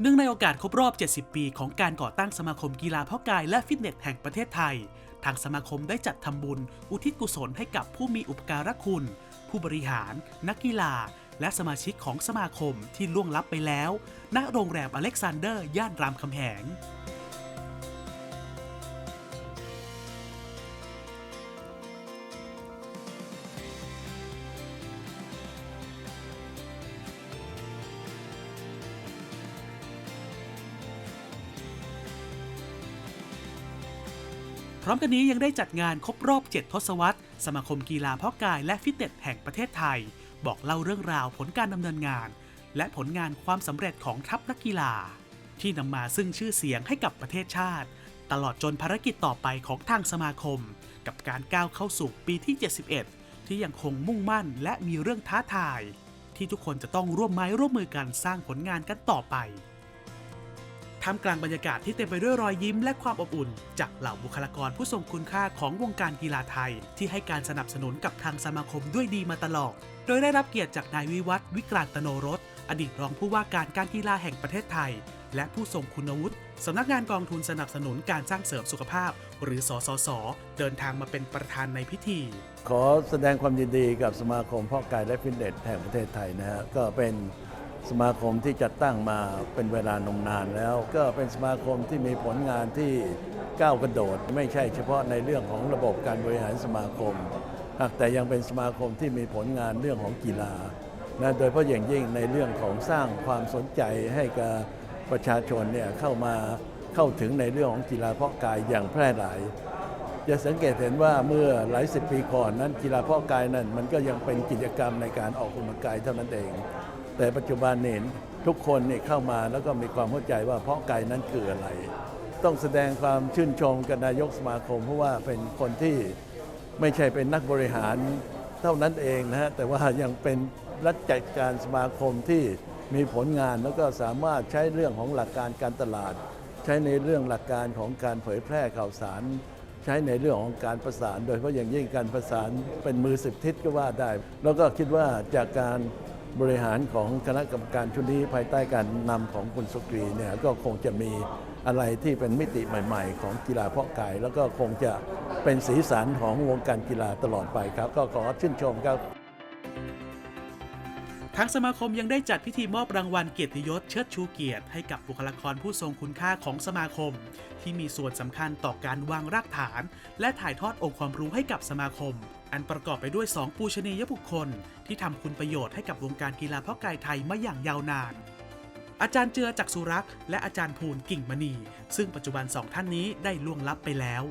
เนื่องในโอกาสครบรอบ 70 ปีของการก่อตั้งสมาคมกีฬาเพาะกายและฟิตเนสแห่งประเทศไทย ทางสมาคมได้จัดทำบุญ อุทิศกุศลให้กับผู้มีอุปการะคุณ ผู้บริหาร นักกีฬา และสมาชิกของสมาคมที่ล่วงลับไปแล้ว ณ โรงแรมอเล็กซานเดอร์ ย่านรามคำแหง พร้อมกันนี้ยังได้จัดงานครบรอบ 7 ทศวรรษ สมาคมกีฬาเพาะกายและฟิตเนสแห่งประเทศไทย บอกเล่าเรื่องราวผลการดำเนินงาน และผลงานความสำเร็จของทัพนักกีฬา ที่นำมาซึ่งชื่อเสียงให้กับประเทศชาติ ตลอดจนภารกิจต่อไปของทางสมาคม กับการก้าวเข้าสู่ปีที่ 71 ที่ยังคงมุ่งมั่นและมีเรื่องท้าทาย ที่ทุกคนจะต้องร่วมไม้ร่วมมือกันสร้างผลงานกันต่อไป ท่ามกลางบรรยากาศที่เต็มไปด้วยรอยยิ้มและความอบอุ่น จากเหล่าบุคลากรผู้ทรงคุณค่าของวงการกีฬาไทย ที่ให้การสนับสนุนกับทางสมาคมด้วยดีมาตลอด โดยได้รับเกียรติจากนายวิวัฒน์วิกรานตโนรส อดีตรองผู้ว่าการการกีฬาแห่งประเทศไทย และผู้ทรงคุณวุฒิสำนักงานกองทุนสนับสนุนการสร้างเสริมสุขภาพ หรือสสส เดินทางมาเป็นประธานในพิธี ขอแสดงความยินดีกับสมาคมพาะกายและฟิตเนสแห่งประเทศไทยนะฮะก็เป็น สมาคมที่จัดตั้งมาเป็นเวลานมนานแล้ว ก็เป็นสมาคมที่มีผลงานที่ก้าวกระโดด ไม่ใช่เฉพาะในเรื่องของระบบการบริหารสมาคมหากแต่ยังเป็นสมาคมที่มีผลงานเรื่องของกีฬานะโดยเฉพาะอย่างยิ่งในเรื่องของสร้างความสนใจให้กับประชาชนเนี่ยเข้ามาเข้าถึงในเรื่องของกีฬาเพาะกายอย่างแพร่หลาย จะสังเกตเห็นว่าเมื่อหลายสิบปีก่อนนั้นกีฬาเพาะกายนั้นมันก็ยังเป็นกิจกรรมในการออกกำลังกายเท่านั้นเอง แต่ปัจจุบันเนี่ยทุกคนเนี่ยเข้ามาแล้วก็มีความเข้าใจว่าเพาะไกายนั้นคืออะไร ต้องแสดงความชื่นชมกับนายกสมาคม เพราะว่าเป็นคนที่ไม่ใช่เป็นนักบริหารเท่านั้นเองนะฮะแต่ว่ายังเป็นรัฐจัดการสมาคมที่มีผลงานแล้วก็สามารถใช้เรื่องของหลักการการตลาด ใช้ในเรื่องหลักการของการเผยแพร่ข่าวสาร ใช้ในเรื่องของการประสาน โดยเฉพาะอย่างยิ่งการประสานเป็นมือสิบทิศก็ว่าได้ แล้วก็คิดว่าจากการ บริหารของคณะกรรมการชุดนี้ภายใต้การนำของคุณสุกรีเนี่ยก็คงจะมีอะไรที่เป็นมิติใหม่ ๆ ของกีฬาเพาะกาย แล้วก็คงจะเป็นสีสันของวงการกีฬาตลอดไปครับ ก็ขอชื่นชมครับทางสมาคมยังได้จัดพิธีมอบรางวัลเกียรติยศเชิดชูเกียรติให้กับบุคลากรผู้ทรงคุณค่าของสมาคม ที่มีส่วนสำคัญต่อการวางรากฐาน และถ่ายทอดองค์ความรู้ให้กับสมาคม อันประกอบไปด้วย 2 ปูชนียบุคคล ที่ทำคุณประโยชน์ให้กับวงการกีฬาเพาะกายไทยมาอย่างยาวนาน อาจารย์เจือจักษุรักษ์และอาจารย์ภูลกิ่งมณี ซึ่งปัจจุบันสองท่านนี้ได้ล่วงลับไปแล้ว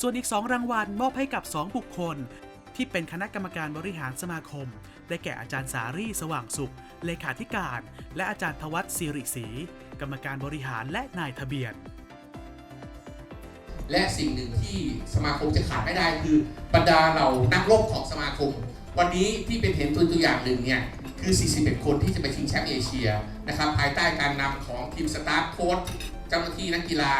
ส่วนอีก 2 รางวัลมอบให้กับ 2 บุคคล ที่เป็นคณะกรรมการบริหารสมาคม ได้แก่อาจารย์สารีสว่างสุข เลขาธิการ และอาจารย์ทวัฒน์สิริศรีกรรมการบริหารและนายทะเบียน และสิ่งหนึ่งที่สมาคมจะขาดไม่ได้คือบรรดาเรานักรบของสมาคม วันนี้ที่เป็นเห็นตัวตัวอย่างหนึ่งเนี่ยคือ 41 คนที่จะไปชิงแชมป์เอเชียนะครับภายใต้การนำของทีมสตาฟโค้ชเจ้าหน้าที่นักกีฬา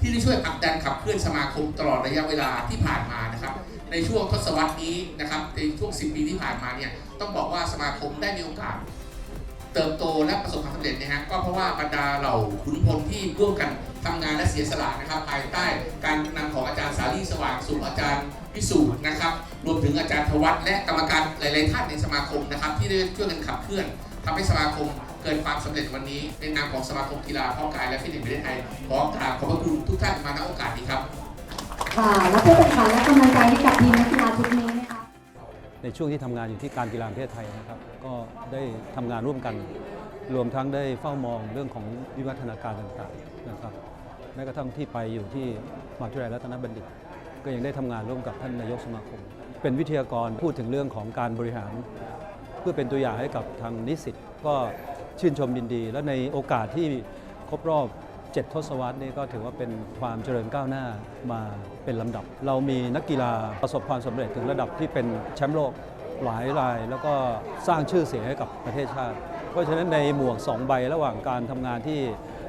ที่ได้ช่วยผลักดันขับเคลื่อนสมาคมตลอดระยะเวลาที่ผ่านมานะครับในช่วงทศวรรษนี้นะครับในช่วง 10 ปีที่ผ่านมาเนี่ยต้องบอกว่าสมาคมได้มีโอกาสเติบโตและประสบความสำเร็จนะฮะก็เพราะว่าบรรดาเหล่าขุนพลที่ร่วมกันำงานและเสียสละนะครับ ภายใต้การนำของอาจารย์สาลีสว่างสุขอาจารย์พิสูจน์นะครับ รวมถึงอาจารย์ธวัฒน์และกรรมการหลาย ๆ ท่านในสมาคมนะครับ ที่ได้ช่วยกันขับเคลื่อนทำให้สมาคมเกิดความสำเร็จวันนี้ในนามของสมาคมกีฬาพาะกายและฟิตเนสประเทศไทยขอกราบขอบพระคุณทุกท่านมาณโอกาสนี้ครับค่ะและเพื่อเป็นขวัญและกำลังใจให้กับทีมนักกีฬาชุดนี้นะคะในช่วงที่ทำงานอยู่ที่การกีฬาประเทศไทยนะครับ ก็ได้ทำงานร่วมกัน รวมทั้งได้เฝ้ามองเรื่องของวิวัฒนาการต่างๆนะครับ แม้กระทั่งที่ไปอยู่ที่มหาวิทยาลัยรัตนบัณฑิต ก็ยังได้ทำงานร่วมกับท่านนายกสมาคม เป็นวิทยากรพูดถึงเรื่องของการบริหาร เพื่อเป็นตัวอย่างให้กับทางนิสิตก็ชื่นชมยินดี และในโอกาสที่ครบรอบ7ทศวรรษนี่ก็ถือว่าเป็นความเจริญก้าวหน้ามาเป็นลำดับ เรามีนักกีฬาประสบความสำเร็จถึงระดับที่เป็นแชมป์โลกหลายราย แล้วก็สร้างชื่อเสียงให้กับประเทศชาติ เพราะฉะนั้นในหมวก 2 ใบระหว่างการทำงานที่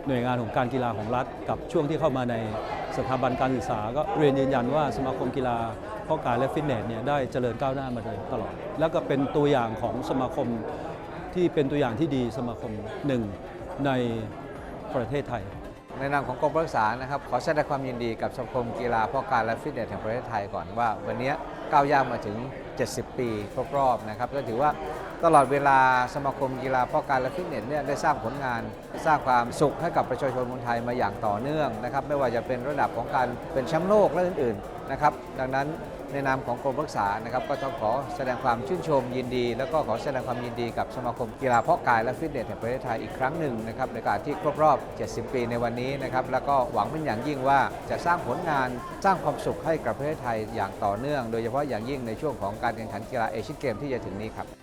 หน่วยงานของการกีฬาของรัฐ กับช่วงที่เข้ามาในสถาบันการศึกษา ก็เรียนยืนยันว่าสมาคมกีฬาเพาะกายและฟิตเนสเนี่ยได้เจริญก้าวหน้ามาโดยตลอด แล้วก็เป็นตัวอย่างของสมาคมที่เป็นตัวอย่างที่ดีสมาคมหนึ่งในประเทศไทย ในนามของกรมรักษานะครับขอแสดงความยินดีกับสมาคมกีฬาพาะกายและฟิตเนสแห่งประเทศไทยก่อนว่า วันนี้ก้าวย่างมาถึง 70 ปีครบรอบนะครับก็ถือว่า ตลอดเวลาสมาคมกีฬาเพาะกายและฟิตเนสเนี่ยได้สร้างผลงาน สร้างความสุขให้กับประชาชนคนไทยมาอย่างต่อเนื่องนะครับไม่ว่าจะเป็นระดับของการเป็นแชมป์โลกและอื่นๆนะครับดังนั้นในนามของกรมรักษานะครับก็ต้องขอแสดงความชื่นชมยินดี แล้วก็ขอแสดงความยินดีกับสมาคมกีฬาเพาะกายและฟิตเนสแห่งประเทศไทยอีกครั้งหนึ่งนะครับในการที่ครบรอบ 70 ปีในวันนี้นะครับแล้วก็หวังเป็นอย่างยิ่งว่าจะสร้างผลงานสร้างความสุขให้กับประเทศไทยอย่างต่อเนื่อง โดยเฉพาะอย่างยิ่งในช่วงของการแข่งขันกีฬาเอเชียนเกมที่จะถึงนี้ครับ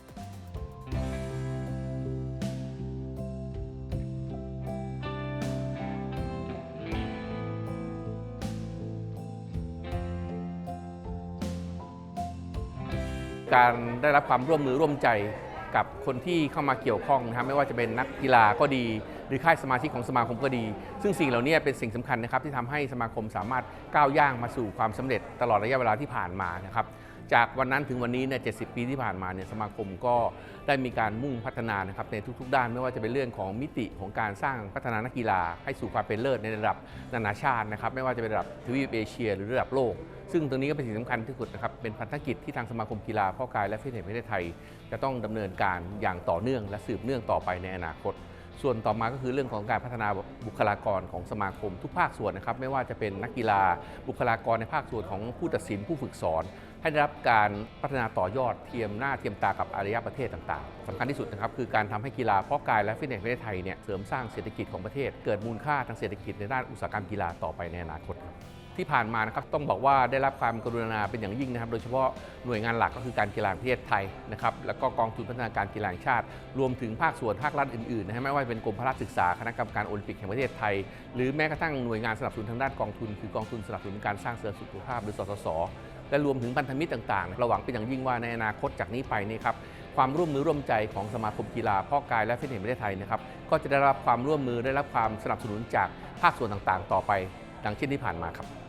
การได้รับความร่วมมือร่วมใจกับคนที่เข้ามาเกี่ยวข้องนะครับไม่ว่าจะเป็นนักกีฬาก็ดี หรือค่ายสมาชิกของสมาคมก็ดี ซึ่งสิ่งเหล่านี้เป็นสิ่งสำคัญนะครับที่ทำให้สมาคมสามารถก้าวย่างมาสู่ความสำเร็จตลอดระยะเวลาที่ผ่านมานะครับ จากวันนั้นถึงวันนี้เนี่ย70ปีที่ผ่านมาเนี่ยสมาคมก็ได้มีการมุ่งพัฒนานะครับในทุกๆ ด้านไม่ว่าจะเป็นเรื่องของมิติของการสร้างพัฒนานักกีฬา ให้สู่ความเป็นเลิศในระดับนานาชาตินะครับไม่ว่าจะเป็นระดับทวีปเอเชีย หรือระดับโลก ซึ่งตรงนี้ก็เป็นสิ่งสำคัญที่สุดนะครับเป็นพันธกิจที่ทางสมาคมกีฬาพ่อกายและฟิตเนสประเทศไทย จะต้องดำเนินการอย่างต่อเนื่องและสืบเนื่องต่อไปในอนาคตส่วนต่อมาก็คือเรื่องของการพัฒนาบุคลากรของสมาคมทุกภาคส่วนนะครับ ไม่ว่าจะเป็นนักกีฬาบุคลากรในภาคส่วนของผู้ตัดสินผู้ฝึกสอน ให้ได้รับการพัฒนาต่อยอดเทียมหน้าเทียมตากับอารยประเทศต่างๆสำคัญที่สุดนะครับคือการทำให้กีฬาเพาะกายและฟิตเนสประเทศไทยเนี่ยเสริมสร้างเศรษฐกิจของประเทศ เกิดมูลค่าทางเศรษฐกิจในด้านอุตสาหกรรมกีฬาต่อไปในอนาคตครับที่ผ่านมานะครับต้องบอกว่าได้รับความกรุณาเป็นอย่างยิ่งนะครับ โดยเฉพาะหน่วยงานหลักก็คือการกีฬาประเทศไทยนะครับแล้วก็กองทุนพัฒนาการกีฬาแห่งชาติ รวมถึงภาคส่วนภาครัฐอื่นๆนะฮะไม่ว่าจะเป็นกรมพละศึกษาคณะกรรมการโอลิมปิกแห่งประเทศไทย หรือแม้กระทั่งหน่วยงานสนับสนุนทางด้านกองทุน คือกองทุนสนับสนุนการสร้างเสริมสุขภาพหรือสสส และรวมถึงพันธมิตรต่างๆเราหวังเป็นอย่างยิ่งว่าในอนาคตจากนี้ไปนี่ครับความร่วมมือร่วมใจของสมาคมกีฬาพ่อกายและฟิตเนสประเทศไทยนะครับก็จะได้รับความร่วมมือได้รับความสนับสนุนจากภาคส่วนต่างๆ ต่อไป ดังเช่นที่ผ่านมาครับ